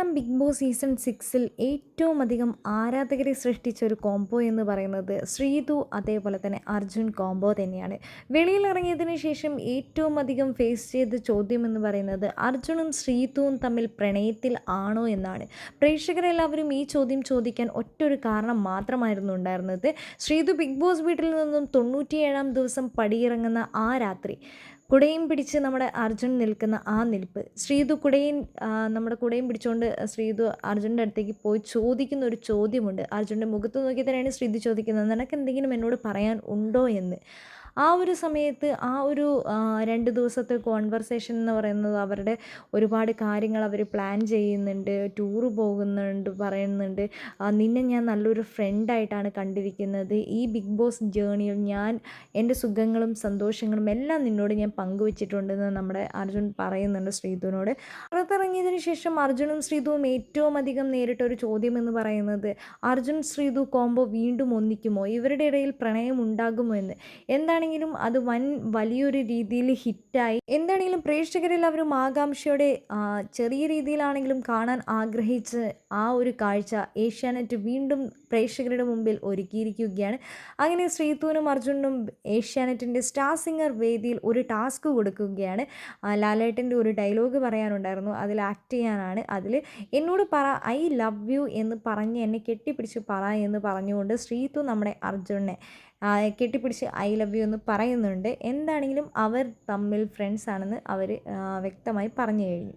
Malayalam big boss season സിക്സിൽ ഏറ്റവും അധികം ആരാധകരെ സൃഷ്ടിച്ച ഒരു കോംബോ എന്ന് പറയുന്നത് ശ്രീതു അതേപോലെ തന്നെ അർജുൻ കോംബോ തന്നെയാണ്. വെളിയിലിറങ്ങിയതിന് ശേഷം ഏറ്റവും അധികം ഫേസ് ചെയ്ത ചോദ്യം എന്ന് പറയുന്നത് അർജുനും ശ്രീതുവും തമ്മിൽ പ്രണയത്തിൽ ആണോ എന്നാണ്. പ്രേക്ഷകരെല്ലാവരും ഈ ചോദ്യം ചോദിക്കാൻ ഒറ്റൊരു കാരണം മാത്രമായിരുന്നു ഉണ്ടായിരുന്നത്. ശ്രീതു ബിഗ് ബോസ് വീട്ടിൽ നിന്നും തൊണ്ണൂറ്റിയേഴാം ദിവസം പടിയിറങ്ങുന്ന ആ രാത്രി. കുടയും പിടിച്ച് നമ്മുടെ അർജുൻ നിൽക്കുന്ന ആ നിൽപ്പ്. ശ്രീതു കുടയും നമ്മുടെ കുടയും പിടിച്ചുകൊണ്ട് ശ്രീതു അർജുന്റെ അടുത്തേക്ക് പോയി ചോദിക്കുന്ന ഒരു ചോദ്യമുണ്ട്. അർജുന്റെ മുഖത്ത് നോക്കി തന്നെയാണ് ശ്രീതു ചോദിക്കുന്നത്. നിനക്ക് എന്തെങ്കിലും എന്നോട് പറയാൻ ഉണ്ടോ എന്ന്? ആ ഒരു സമയത്ത് ആ ഒരു രണ്ട് ദിവസത്തെ കോൺവെർസേഷൻ എന്ന് പറയുന്നത് അവരുടെ ഒരുപാട് കാര്യങ്ങൾ അവർ പ്ലാൻ ചെയ്യുന്നുണ്ട് ടൂറ് പോകുന്നുണ്ട് പറയുന്നുണ്ട്. നിന്നെ ഞാൻ നല്ലൊരു ഫ്രണ്ടായിട്ടാണ് കണ്ടിരിക്കുന്നത്. ഈ ബിഗ് ബോസ് ജേണിയിൽ ഞാൻ എന്റെ സുഖങ്ങളും സന്തോഷങ്ങളും എല്ലാം നിന്നോട് ഞാൻ പങ്കുവച്ചിട്ടുണ്ടെന്ന് നമ്മുടെ അർജുൻ പറയുന്നുണ്ട് ശ്രീധുവിനോട്. പുറത്തിറങ്ങിയതിന് ശേഷം അർജുനും ശ്രീധുവും ഏറ്റവും അധികം നേരിട്ട ഒരു ചോദ്യം എന്ന് പറയുന്നത് അർജുൻ ശ്രീധു കോംബോ വീണ്ടും ഒന്നിക്കുമോ? ഇവരുടെ ഇടയിൽ പ്രണയം ഉണ്ടാകുമോ? എന്ന്. എന്താണ് എന്താണെങ്കിലും അത് വൻ വലിയൊരു രീതിയിൽ ഹിറ്റായി. എന്താണെങ്കിലും പ്രേക്ഷകരിൽ പ്രേക്ഷകരെല്ലാവരും ആകാംക്ഷയോടെ ചെറിയ രീതിയിലാണെങ്കിലും കാണാൻ ആഗ്രഹിച്ച് ആ ഒരു കാഴ്ച ഏഷ്യാനെറ്റ് വീണ്ടും പ്രേക്ഷകരുടെ മുമ്പിൽ ഒരുക്കിയിരിക്കുകയാണ്. അങ്ങനെ ശ്രീതൂനും അർജുനും ഏഷ്യാനെറ്റിന്റെ സ്റ്റാർ സിംഗർ വേദിയിൽ ഒരു ടാസ്ക് കൊടുക്കുകയാണ്. ലാലേട്ടന്റെ ഒരു ഡയലോഗ് പറയാനുണ്ടായിരുന്നു. അതിൽ ആക്ട് ചെയ്യാനാണ്. അതിൽ എന്നോട് പറ ഐ ലവ് യു എന്ന് പറഞ്ഞ് എന്നെ കെട്ടിപ്പിടിച്ച് പറ എന്ന് പറഞ്ഞുകൊണ്ട് ശ്രീതു നമ്മുടെ അർജുനെ കെട്ടിപ്പിടിച്ച് ഐ ലവ് യു എന്ന് പറയുന്നുണ്ട്. എന്താണെങ്കിലും അവർ തമ്മിൽ ഫ്രണ്ട്സ് ആണെന്ന് അവർ വ്യക്തമായി പറഞ്ഞു കഴിഞ്ഞു.